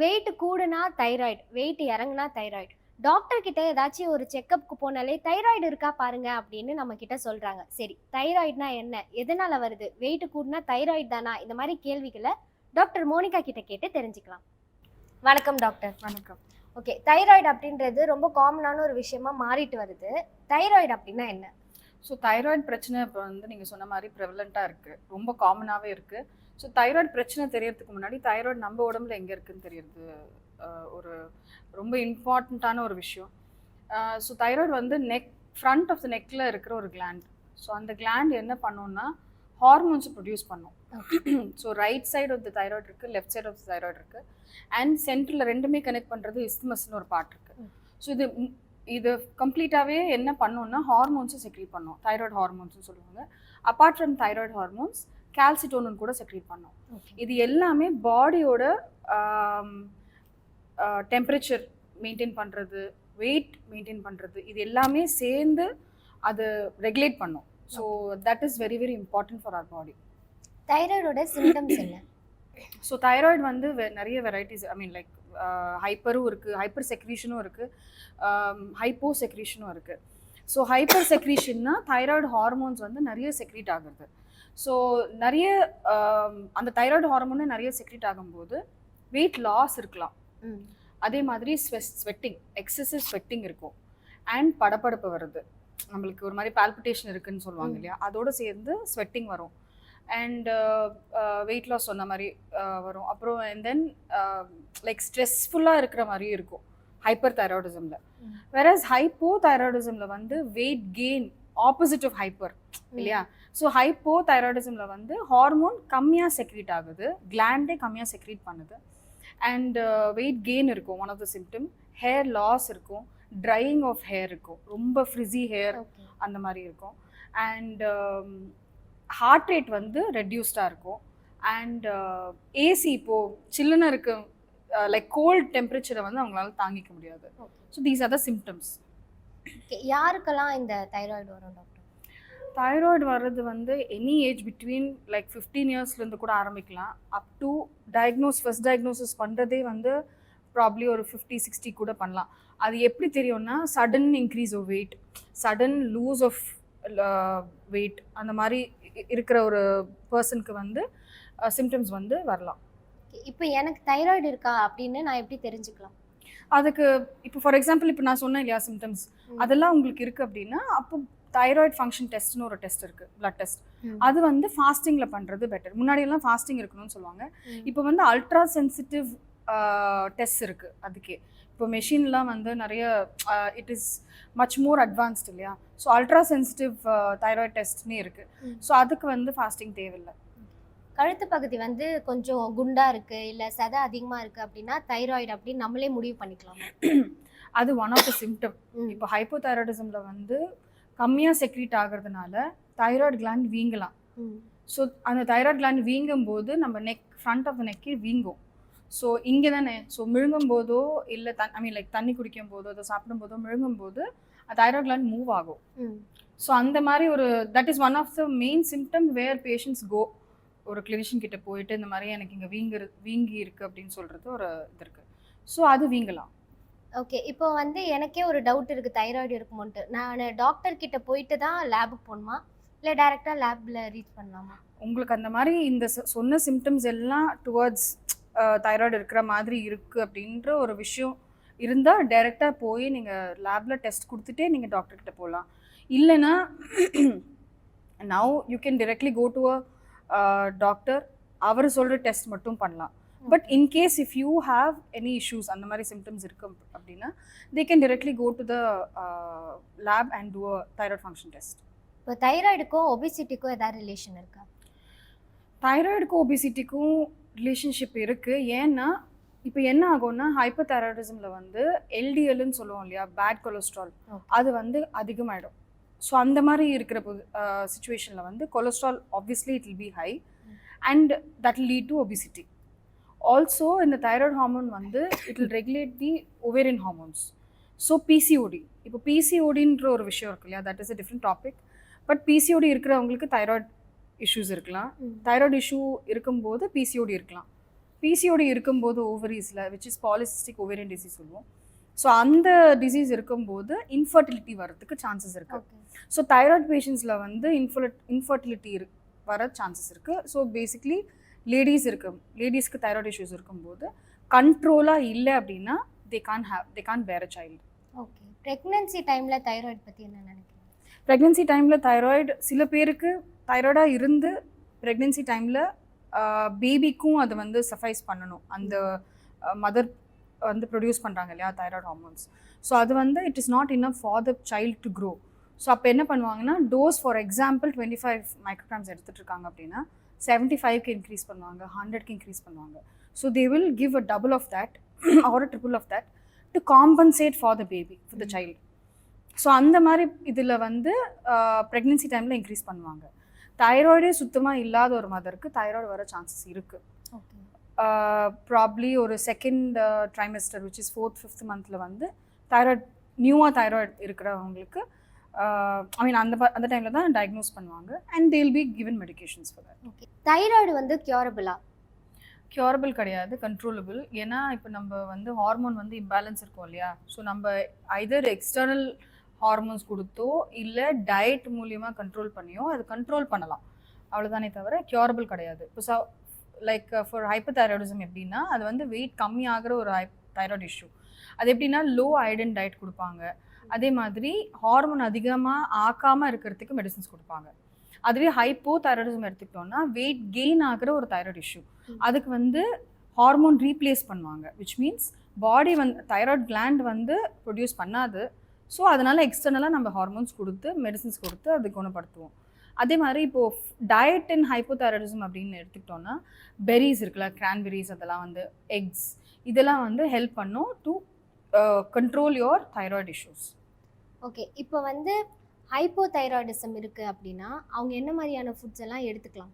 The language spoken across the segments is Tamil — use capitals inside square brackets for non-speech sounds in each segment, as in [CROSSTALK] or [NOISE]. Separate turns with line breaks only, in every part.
வெயிட் கூடுனா தைராய்டு வெயிட் இறங்குனா தைராய்டு டாக்டர் கிட்ட ஏதாச்சும் ஒரு செக்கப்புக்கு போனாலே தைராய்டு இருக்கா பாருங்க அப்படின்னு நம்ம கிட்ட சொல்றாங்க. சரி தைராய்டுனா என்ன? எதனால வருது? வெயிட் கூடுனா தைராய்டு தானா? இந்த மாதிரி கேள்விகளை டாக்டர் மோனிகா கிட்ட கேட்டு தெரிஞ்சுக்கலாம். வணக்கம் டாக்டர்
வணக்கம்.
ஓகே தைராய்டு அப்படின்றது ரொம்ப காமனான ஒரு விஷயமா மாறிட்டு வருது. தைராய்டு அப்படின்னா என்ன?
ஸோ தைராய்டு பிரச்சனை இப்போ வந்து நீங்கள் சொன்ன மாதிரி ப்ரெவலண்ட்டாக இருக்குது ரொம்ப காமனாகவே இருக்குது ஸோ தைராய்டு பிரச்சனை தெரியறதுக்கு முன்னாடி தைராய்டு நம்ம உடம்புல எங்கே இருக்குன்னு தெரியறது ஒரு ரொம்ப இம்பார்ட்டண்ட்டான ஒரு விஷயம். ஸோ தைராய்டு வந்து நெக் ஃப்ரண்ட் ஆஃப் த நெக்கில் இருக்கிற ஒரு கிளாண்ட் ஸோ அந்த கிளாண்ட் என்ன பண்ணும்னா ஹார்மோன்ஸை ப்ரொடியூஸ் பண்ணும். So right side of the thyroid இருக்குது left side of the thyroid இருக்குது அண்ட் சென்டரில் ரெண்டுமே கனெக்ட் பண்ணுறது இஸ்தமஸ்னு ஒரு பார்ட் இருக்குது ஸோ இது இது கம்ப்ளீட்டாகவே என்ன பண்ணும்னா ஹார்மோன்ஸை செக்ரீட் பண்ணும். தைராய்டு ஹார்மோன்ஸ்னு சொல்லுவாங்க. Apart from thyroid hormones calcitonin கூட செக்ரீட் பண்ணும். இது எல்லாமே பாடியோட டெம்பரேச்சர் மெயின்டைன் பண்ணுறது வெயிட் மெயின்டைன் பண்ணுறது இது எல்லாமே சேர்ந்து அது ரெகுலேட் பண்ணும். So that is very very important for our body
தைராய்டோட symptoms என்ன?
ஸோ தைராய்டு வந்து நிறைய வெரைட்டிஸ் ஐ மீன் லைக் ஹைப்பரும் இருக்குது ஹைப்பர் செக்ரீஷனும் இருக்குது ஹைப்போ செக்ரீஷனும் இருக்குது ஸோ ஹைப்பர் செக்ரீஷன்னா தைராய்டு ஹார்மோன்ஸ் வந்து நிறைய செக்ரீட் ஆகுறது. ஸோ நிறைய அந்த தைராய்டு ஹார்மோனே நிறைய செக்ரீட் ஆகும்போது வெயிட் லாஸ் இருக்கலாம். அதே மாதிரி ஸ்வெஸ் ஸ்வெட்டிங் எக்ஸசிவ் ஸ்வெட்டிங் இருக்கும். அண்ட் படபடப்பு வருது. நம்மளுக்கு ஒரு மாதிரி பால்பிட்டேஷன் இருக்குன்னு சொல்லுவாங்க. இல்லையா? அதோட சேர்ந்து ஸ்வெட்டிங் வரும். அண்ட் வெயிட் லாஸ் சொன்ன மாதிரி uh, வரும். அப்புறம் அண்ட் தென் லைக் ஸ்ட்ரெஸ்ஃபுல்லாக இருக்கிற மாதிரியும் இருக்கும். ஹைப்பர் தைராய்டிசமில்
ம்.
வெரஸ் ஹைப்போ தைராய்டிசமில் வந்து weight gain opposite of hyper இல்லையா? ஸோ ஹைப்போ தைராய்டிசமில் வந்து ஹார்மோன் கம்மியாக செக்ரீட் ஆகுது. கிளாண்டே கம்மியாக செக்ரீட் பண்ணுது. அண்ட் வெயிட் கெயின் இருக்கும். One of the symptom hair loss இருக்கும். ட்ரையிங் ஆஃப் ஹேர் இருக்கும். ரொம்ப ஃப்ரிஸி ஹேர் அந்த மாதிரி இருக்கும். அண்ட் ஹார்ட் ரேட் வந்து ரெடியூஸ்டாக இருக்கும். அண்ட் ஏசி இப்போது சில்லுன்னு இருக்கு லைக் கோல்ட் டெம்பரேச்சரை வந்து அவங்களால தாங்கிக்க முடியாது. So these are the symptoms
யாருக்கெல்லாம் இந்த தைராய்டு வரும் டாக்டர்
தைராய்டு வர்றது வந்து any age between like fifteen இயர்ஸ்லேருந்து கூட ஆரம்பிக்கலாம். Up to diagnose first diagnosis பண்ணுறதே வந்து ப்ராப்ளி ஒரு ஃபிஃப்டி சிக்ஸ்டி கூட பண்ணலாம். அது எப்படி தெரியும்னா sudden increase of weight sudden lose of weight அந்த மாதிரி இருக்கிற ஒரு பர்சனுக்கு வந்து சிம்டம்ஸ் வந்து வரலாம்
இப்போ எனக்கு தைராய்டு இருக்கா அப்படின்னு நான் எப்படி தெரிஞ்சுக்கலாம்
அதுக்கு இப்போ ஃபார் எக்ஸாம்பிள் இப்போ நான் சொன்னேன் இல்லையா சிம்டம்ஸ். அதெல்லாம் உங்களுக்கு இருக்குது அப்படின்னா அப்போ தைராய்டு ஃபங்க்ஷன் டெஸ்ட்னு ஒரு டெஸ்ட் இருக்குது blood டெஸ்ட். அது வந்து ஃபாஸ்டிங்கில் பண்ணுறது பெட்டர் முன்னாடியெல்லாம் ஃபாஸ்டிங் இருக்கணும்னு சொல்லுவாங்க. இப்போ வந்து அல்ட்ரா சென்சிட்டிவ் டெஸ்ட் இருக்குது அதுக்கே. இப்போ மெஷின்லாம் வந்து நிறைய it is much more advanced இல்லையா? ஸோ அல்ட்ரா சென்சிட்டிவ் தைராய்டு டெஸ்ட்னே இருக்குது. ஸோ அதுக்கு வந்து ஃபாஸ்டிங் தேவையில்லை.
கழுத்து பகுதி வந்து கொஞ்சம் குண்டா இருக்கு இல்ல சதை அதிகமா இருக்கு அப்படின்னா தைராய்டு அப்படின்னு நம்மளே முடிவு பண்ணிக்கலாம்? [CLEARS THROAT]
அது ஒன் ஆஃப் த சிம்டம். இப்போ ஹைப்போதைராய்டிசமில் வந்து கம்மியாக செக்ரீட் ஆகிறதுனால தைராய்டு gland வீங்கலாம். ஸோ அந்த தைராய்டு gland வீங்கும் போது நம்ம நெக் ஃப்ரண்ட் ஆஃப் த நெக்கே வீங்கும். ஸோ இங்கே தானே. ஸோ மிழுங்கும் போதோ இல்லை தன் ஐ மீன் லைக் தண்ணி குடிக்கும் போதோ அதை சாப்பிடும் போதோ மிழுங்கும் போது தைராய்டு gland மூவ் ஆகும். ஸோ அந்த மாதிரி ஒரு that is one of the main symptom where patients go ஒரு கிளினிஷியன் கிட்ட போயிட்டு இந்த மாதிரி எனக்கு இங்கே வீங்கு வீங்கி இருக்கு அப்படின்னு சொல்றது ஒரு இது இருக்கு. ஸோ அது வீங்கலாம்.
ஓகே இப்போ வந்து எனக்கே ஒரு டவுட் இருக்கு தைராய்டு இருக்குமோன்ட்டு. நான் டாக்டர் கிட்ட போயிட்டு தான் லேபுக்கு போகணுமா இல்லை டைரெக்டாக லேப்ல ரீச் பண்ணலாமா?
உங்களுக்கு அந்த மாதிரி இந்த சொன்ன சிம்டம்ஸ் எல்லாம் டுவர்ட்ஸ் தைராய்டு இருக்கிற மாதிரி இருக்கு அப்படின்ற ஒரு விஷயம் இருந்தால் டைரெக்டாக போய் நீங்கள் லேபில் டெஸ்ட் கொடுத்துட்டே நீங்கள் டாக்டர் கிட்ட போகலாம் இல்லைன்னா now you can directly go to a doctor அவர் சொல்கிற டெஸ்ட் மட்டும் பண்ணலாம். But in case if you have any issues அந்த மாதிரி சிம்டம்ஸ் இருக்கு அப்~ அப்படின்னா they can directly go to the lab and do a thyroid function test
இப்போ தைராய்டுக்கும் ஒபிசிட்டிக்கும் ஏதாவது ரிலேஷன் இருக்கா?
தைராய்டுக்கும் ஒபிசிட்டிக்கும் ரிலேஷன்ஷிப் இருக்குது ஏன்னா இப்போ என்ன ஆகும்னா ஹைப்பர் தைராய்டிசமில் வந்து எல்டிஎல்னு சொல்லுவோம் இல்லையா? Bad cholesterol. அது வந்து அதிகமாயிடும். ஸோ அந்த மாதிரி இருக்கிற போது சுச்சுவேஷனில் வந்து cholesterol obviously it will be high and that lead to obesity also இந்த தைராய்டு ஹார்மோன் வந்து it will regulate the ovarian hormones so PCOD இப்போ பிசிஓடின்ற ஒரு விஷயம் இருக்கு இல்லையா? That is a different topic but PCOD இருக்கிறவங்களுக்கு தைராய்டு இஷ்யூஸ் இருக்கலாம். தைராய்டு இஷ்யூ இருக்கும்போது பிசிஓடி இருக்கலாம். பிசிஓடி இருக்கும்போது ஓவரீஸில் which is polycystic ovarian disease சொல்லுவோம். ஸோ அந்த டிசீஸ் இருக்கும்போது இன்ஃபர்டிலிட்டி வரதுக்கு சான்சஸ் இருக்கு.
ஓகே
ஸோ தைராய்டு பேஷண்ட்ஸில் வந்து இன்ஃபர்ட் இன்ஃபர்டிலிட்டி இரு வர சான்சஸ் இருக்குது ஸோ பேசிக்லி லேடிஸ் இருக்கு. லேடிஸ்க்கு தைராய்டு இஷ்யூஸ் இருக்கும்போது கண்ட்ரோலாக இல்லை அப்படின்னா they can't have they can't bear a child
okay pregnancy டைம்ல தைராய்டு பத்தி என்ன நினைக்கிறீங்க?
ப்ரெக்னென்சி டைமில் தைராய்டு சில பேருக்கு தைராய்டாக இருந்து ப்ரெக்னென்சி டைமில் பேபிக்கும் அது வந்து சஃபைஸ் பண்ணணும். அந்த மதர் வந்து ப்ரொடியூஸ் பண்ணுறாங்க இல்லையா தைராய்டு ஹார்மோன்ஸ் ஸோ அது வந்து it is not enough for the child to grow so அப்போ என்ன பண்ணுவாங்கன்னா dose for example twenty five micrograms எடுத்துகிட்டு இருக்காங்க அப்படின்னா செவன்ட்டி ஃபைவ்க்கு இன்க்ரீஸ் பண்ணுவாங்க ஹண்ட்ரட்க்கு இன்க்ரீஸ் பண்ணுவாங்க. So they will give a double of that or triple of that to compensate for the baby for the child so அந்த மாதிரி இதில் வந்து ப்ரெக்னென்சி டைமில் இன்க்ரீஸ் பண்ணுவாங்க. தைராய்டே சுத்தமாக இல்லாத ஒரு மதருக்கு தைராய்டு வர சான்சஸ் இருக்குது
ஓகே
ப்ராப்ளி ஒரு second trimester which is fourth fifth மந்தில் வந்து தைராய்டு நியூவாக தைராய்டு இருக்கிறவங்களுக்கு ஐ மீன் அந்த அந்த டைமில் தான் டயக்னோஸ் பண்ணுவாங்க and they'll be given medications for that
okay thyroid வந்து கியூரபிளா
கியூரபிள் கிடையாது கண்ட்ரோலபிள் ஏன்னா இப்போ நம்ம வந்து ஹார்மோன் வந்து இம்பேலன்ஸ் இருக்கும் இல்லையா? ஸோ நம்ம ஐதர் எக்ஸ்டர்னல் ஹார்மோன்ஸ் கொடுத்தோ இல்லை டயட் மூலியமாக கண்ட்ரோல் பண்ணியோ அது கண்ட்ரோல் பண்ணலாம். அவ்வளோதானே தவிர கியூரபிள் கிடையாது. இப்போ ச லைக் ஃபார் ஹைப்பர் தைராய்டிசம் எப்படின்னா அது வந்து வெயிட் கம்மி ஆகிற ஒரு தைராய்டு இஷ்யூ அது எப்படின்னா லோ ஐடன் டயட் கொடுப்பாங்க. அதே மாதிரி ஹார்மோன் அதிகமாக ஆக்காமல் இருக்கிறதுக்கு மெடிசின்ஸ் கொடுப்பாங்க. அதுவே ஹைப்போ தைராய்டிசம் எடுத்துக்கிட்டோம்னா வெயிட் கெயின் ஆகிற ஒரு தைராய்டு இஷ்யூ அதுக்கு வந்து ஹார்மோன் ரீப்ளேஸ் பண்ணுவாங்க. விச் மீன்ஸ் பாடி வந்து தைராய்டு கிளாண்ட் வந்து ப்ரொடியூஸ் பண்ணாது. ஸோ அதனால எக்ஸ்டர்னலாக நம்ம ஹார்மோன்ஸ் கொடுத்து மெடிசின்ஸ் கொடுத்து அது குணப்படுத்துவோம். அதே மாதிரி இப்போது டயட் அண்ட் ஹைப்போதைராய்டிசம் அப்படின்னு எடுத்துக்கிட்டோம்னா பெரிஸ் இருக்குல்ல கிரான்பெரிஸ் அதெல்லாம் வந்து எக்ஸ் இதெல்லாம் வந்து ஹெல்ப் பண்ணும் to control your thyroid issues
okay இப்போ வந்து ஹைப்போதைராய்டிசம் இருக்கு அப்படின்னா அவங்க என்ன மாதிரியான ஃபுட்ஸ் எல்லாம் எடுத்துக்கலாம்?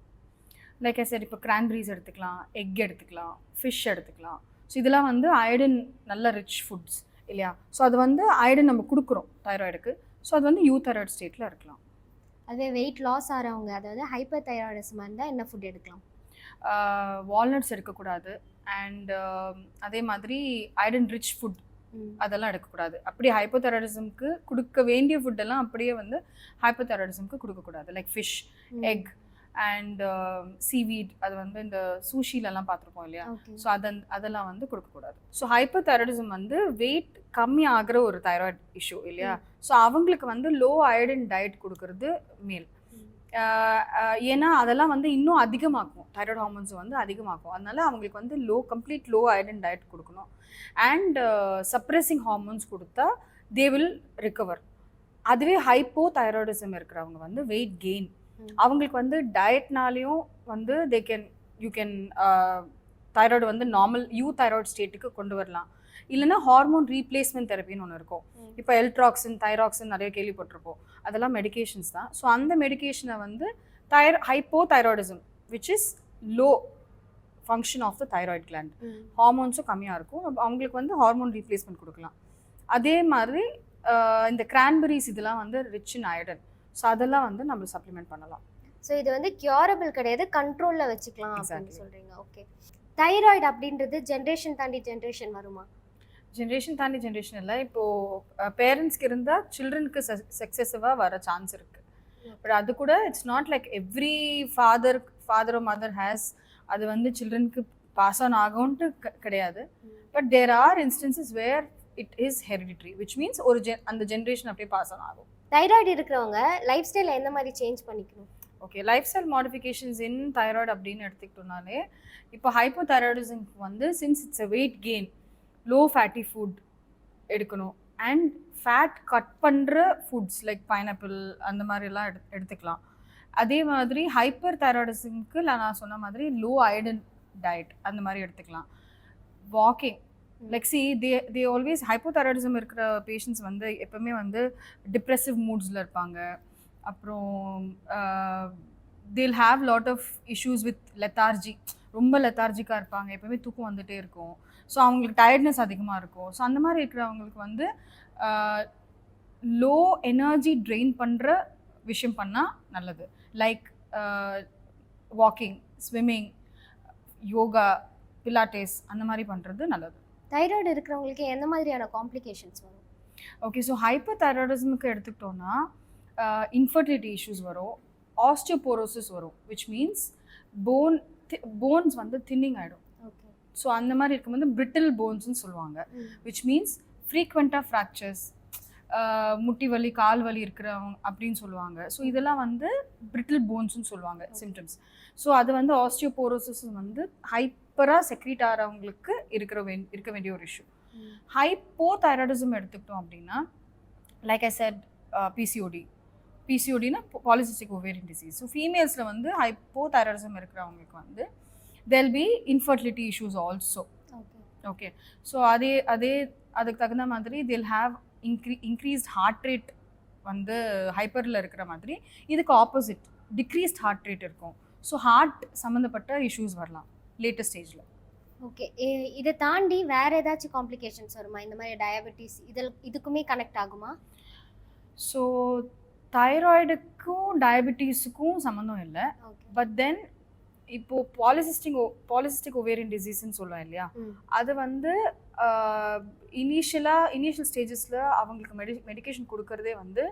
லைக் சார் இப்போ கிரான்பெரிஸ் எடுத்துக்கலாம் எக் எடுத்துக்கலாம் ஃபிஷ் எடுத்துக்கலாம். ஸோ இதெல்லாம் வந்து அயடன் நல்ல ரிச் ஃபுட்ஸ் இல்லையா? ஸோ அது வந்து அயடன் நம்ம கொடுக்குறோம் தைராய்டுக்கு ஸோ அது வந்து யூ தைராய்டு ஸ்டேட்டில் இருக்கலாம்.
அதே வெயிட் லாஸ் ஆகிறவங்க அதாவது ஹைப்பர் தைராய்டிசம் இருந்தால் என்ன ஃபுட் எடுக்கலாம்?
வால்நட்ஸ் எடுக்கக்கூடாது. அண்ட் அதே மாதிரி அயடன் ரிச் ஃபுட். அதெல்லாம் எடுக்கக்கூடாது. அப்படியே ஹைப்போதைராய்டிசம்க்கு கொடுக்க வேண்டிய ஃபுட்டெல்லாம் அப்படியே வந்து ஹைப்போதைராய்டிசம்க்கு கொடுக்கக்கூடாது. Like fish. Egg and seaweed அது வந்து இந்த சூஷிலெல்லாம் பார்த்துருப்போம் இல்லையா? ஸோ அதன் அதெல்லாம் வந்து கொடுக்கக்கூடாது. ஸோ ஹைப்பர் தைராய்டிசம் வந்து வெயிட் கம்மி ஆகிற ஒரு தைராய்டு இஷ்யூ இல்லையா? ஸோ அவங்களுக்கு வந்து லோ அயடன் டயட் கொடுக்கறது மேல். ஏன்னா அதெல்லாம் வந்து இன்னும் அதிகமாக்கும். தைராய்டு ஹார்மோன்ஸ் வந்து அதிகமாக்கும் அதனால அவங்களுக்கு வந்து low complete low iodine diet கொடுக்கணும். அண்ட் சப்ரெஸிங் ஹார்மோன்ஸ் கொடுத்தா தே வில் ரிகவர் அதுவே ஹைப்போ தைராய்டிசம் இருக்கிறவங்க வந்து வெயிட் கெயின். அவங்களுக்கு வந்து டயட்னாலையும் வந்து they can you can thyroid வந்து நார்மல் யூ தைராய்டு ஸ்டேட்டுக்கு கொண்டு வரலாம். இல்லைன்னா ஹார்மோன் ரீப்ளேஸ்மெண்ட் தெரப்பின்னு ஒன்று இருக்கும். இப்போ எல்ட்ராக்சின் தைராக்சின் நிறைய கேள்விப்பட்டிருப்போம். அதெல்லாம் மெடிகேஷன்ஸ் தான். ஸோ அந்த மெடிகேஷனை வந்து தைர hypo thyroidism which is low function of the thyroid gland. ஹார்மோன்ஸும் கம்மியாக இருக்கும். அவங்களுக்கு வந்து ஹார்மோன் ரீப்ளேஸ்மெண்ட் கொடுக்கலாம். அதே மாதிரி ஆஹ் இந்த கிரான்பெரிஸ் இதெல்லாம் வந்து ரிச் இன் அயடன் ஸோ அதெல்லாம் வந்து நம்ம சப்ளிமெண்ட் பண்ணலாம்.
ஸோ இது வந்து கியூரபிள் கிடையாது கண்ட்ரோலில் வச்சுக்கலாம் அப்படின்னு. சொல்கிறீங்க ஓகே தைராய்டு அப்படின்றது ஜென்ரேஷன் தாண்டி ஜென்ரேஷன் வருமா?
ஜென்ரேஷன் தாண்டி ஜென்ரேஷன் இல்லை. இப்போது பேரண்ட்ஸ்க்கு இருந்தால் சில்ட்ரனுக்கு சக்ஸசிவாக வர சான்ஸ் இருக்குது பட் அது கூட it's not like every father father mother has அது வந்து சில்ட்ரனுக்கு பாஸ் ஆன் ஆகும்ன்ட்டு கிடையாது. But there are instances where it is hereditary which means ஒரு ஜென் அந்த ஜென்ரேஷன் அப்படியே பாஸ் ஆன் ஆகும்.
தைராய்டு இருக்கிறவங்க லைஃப் ஸ்டைலில் எந்த மாதிரி சேஞ்ச் பண்ணிக்கணும்?
Okay lifestyle modifications in thyroid அப்படின்னு எடுத்துக்கிட்டோம்னாலே இப்போ ஹைப்போ தைராய்டிசம் வந்து since it's a weight gain low fatty food எடுக்கணும். அண்ட் ஃபேட் கட் பண்ணுற ஃபுட்ஸ் லைக் பைனாப்பிள் அந்த மாதிரிலாம் எடு எடுத்துக்கலாம். அதே மாதிரி ஹைப்பர் தைராய்டிசம்க்கு நான் சொன்ன மாதிரி லோ அயடன் டயட் அந்த மாதிரி எடுத்துக்கலாம். Walking like see they they always hypothyroidism இருக்கிற பேஷண்ட்ஸ் வந்து எப்பவுமே வந்து டிப்ரெசிவ் மூட்ஸில் இருப்பாங்க. அப்புறம் they'll have lot of issues with lethargy ரொம்ப லெத்தார்ஜிக்காக இருப்பாங்க. எப்பவுமே தூக்கம் வந்துகிட்டே இருக்கும். ஸோ அவங்களுக்கு டயர்ட்னஸ் அதிகமாக இருக்கும். ஸோ அந்த மாதிரி இருக்கிறவங்களுக்கு வந்து லோ எனர்ஜி ட்ரெயின் பண்ணுற விஷயம் பண்ணால் நல்லது. Like walking swimming yoga pilates அந்த மாதிரி பண்ணுறது நல்லது.
தைராய்டு இருக்கிறவங்களுக்கு எந்த மாதிரியான காம்ப்ளிகேஷன்ஸ் வரும்?
ஓகே ஸோ ஹைப்பர் தைராய்டிசமுக்கு எடுத்துக்கிட்டோன்னா இன்ஃபர்டிலிட்டி இஷ்யூஸ் வரும் ஆஸ்டியோபோரோசிஸ் வரும் விச் மீன்ஸ் போன் போன்ஸ் வந்து தின்னிங் ஆகிடும்
ஓகே
ஸோ அந்த மாதிரி இருக்கும்போது பிரிட்டில் போன்ஸ்னு சொல்லுவாங்க. விச் மீன்ஸ் ஃப்ரீக்வெண்ட்டாக ஃப்ராக்சர்ஸ் முட்டி வலி கால் வலி இருக்கிறவங்க அப்படின்னு சொல்லுவாங்க. ஸோ இதெல்லாம் வந்து பிரிட்டில் போன்ஸ்னு சொல்லுவாங்க சிம்டம்ஸ் ஸோ அது வந்து ஆஸ்டியோபோரோசிஸ் வந்து ஹைப்பராக செக்ரீட் ஆகிறவங்களுக்கு இருக்கிற வே இருக்க வேண்டிய ஒரு இஷ்யூ ஹைப்போ தைராய்டிசம் எடுத்துக்கிட்டோம் அப்படின்னா லைக் ஐ செட் பிசிஓடி பிசிஓடினா பாலிசிஸ்டிக் ஓவேரியன் டிசீஸ் ஸோ ஃபீமேல்ஸில் வந்து ஹைப்போ தைராய்டிசம் இருக்கிறவங்களுக்கு வந்து they'll be infertility issues also
okay
okay so அதே அதே அதுக்கு தகுந்த மாதிரி தில் ஹாவ் இன்க்ரீ இன்க்ரீஸ்ட் ஹார்ட் ரேட் வந்து ஹைப்பரில் இருக்கிற மாதிரி இதுக்கு ஆப்போசிட் டிக்ரீஸ்ட் ஹார்ட் ரேட் இருக்கும். ஸோ ஹார்ட் சம்மந்தப்பட்ட இஷ்யூஸ் வரலாம். லேட்டஸ்ட் ஸ்டேஜில்
ஓகே இதை தாண்டி வேற ஏதாச்சும் காம்ப்ளிகேஷன்ஸ் வருமா? இந்த மாதிரி டயபெட்டிஸ் இதில் இதுக்குமே கனெக்ட் ஆகுமா?
ஸோ தைராய்டுக்கும் டயபெட்டிஸுக்கும் சம்மந்தம் இல்லை. பட் தென் இப்போ பாலிசிஸ்டிக் பாலிசிஸ்டிக் ஒவேரியன் டிசீஸ்ன்னு சொல்லுவோம் இல்லையா? அது வந்து இனிஷியலாக இனிஷியல் ஸ்டேஜஸில் அவங்களுக்கு மெடி மெடிகேஷன் கொடுக்கறதே வந்து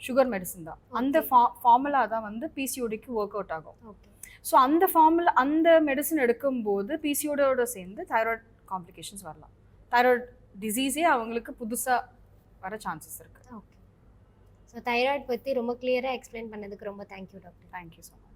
சுகர் மெடிசன் தான். அந்த. ஃபா ஃபார்முலா தான் வந்து பிசிஓடிக்கு ஒர்க் அவுட் ஆகும்.
ஓகே
ஸோ அந்த ஃபார்முலா அந்த மெடிசன் எடுக்கும்போது பிசிஓடியோட சேர்ந்து தைராய்டு காம்ப்ளிகேஷன்ஸ் வரலாம். தைராய்டு டிசீஸே அவங்களுக்கு புதுசாக வர சான்சஸ் இருக்குது
ஓகே ஸோ தைராய்டு பற்றி ரொம்ப கிளியராக எக்ஸ்பிளைன் பண்ணதுக்கு ரொம்ப thank you doctor
thank you so much